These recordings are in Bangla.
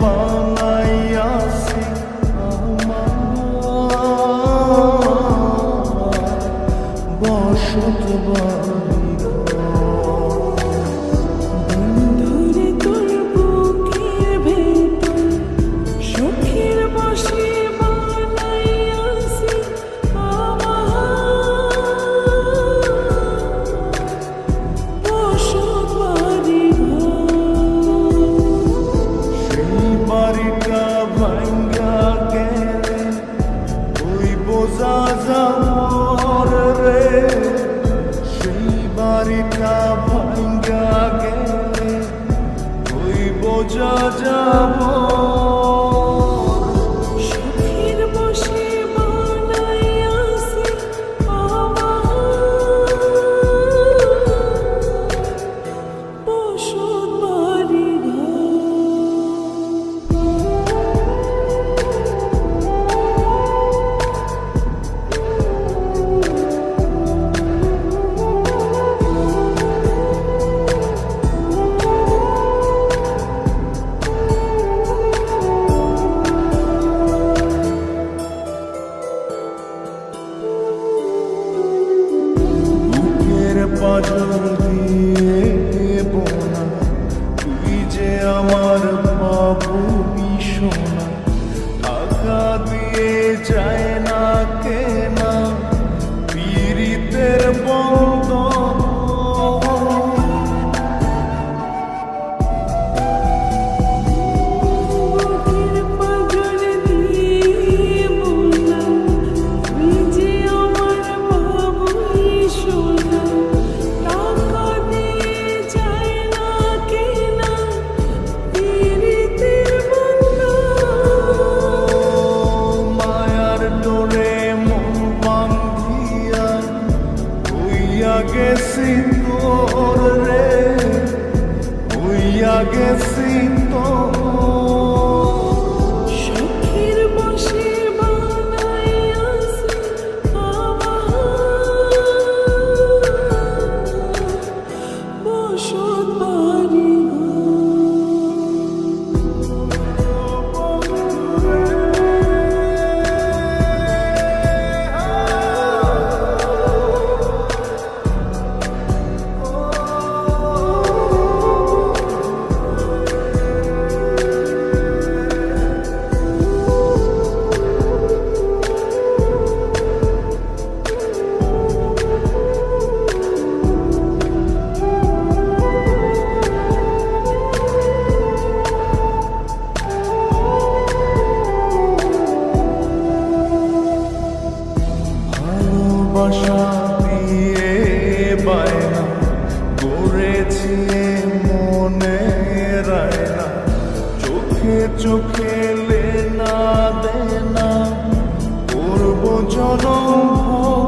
পালাইয়াছি আমার বসত বা love. shore Should ঘুরেছি মনে রায়না। চোখে চোখে লেনা দেনা করব জনম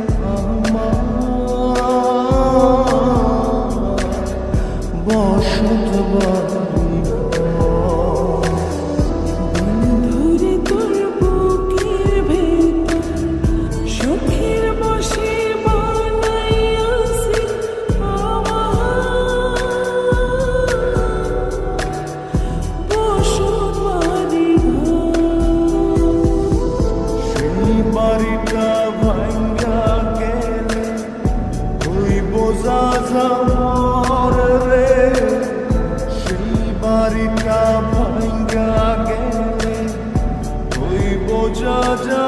আমার রে সেই বাড়িটা ভাঙ্গা গেলে ওই বোঝা যা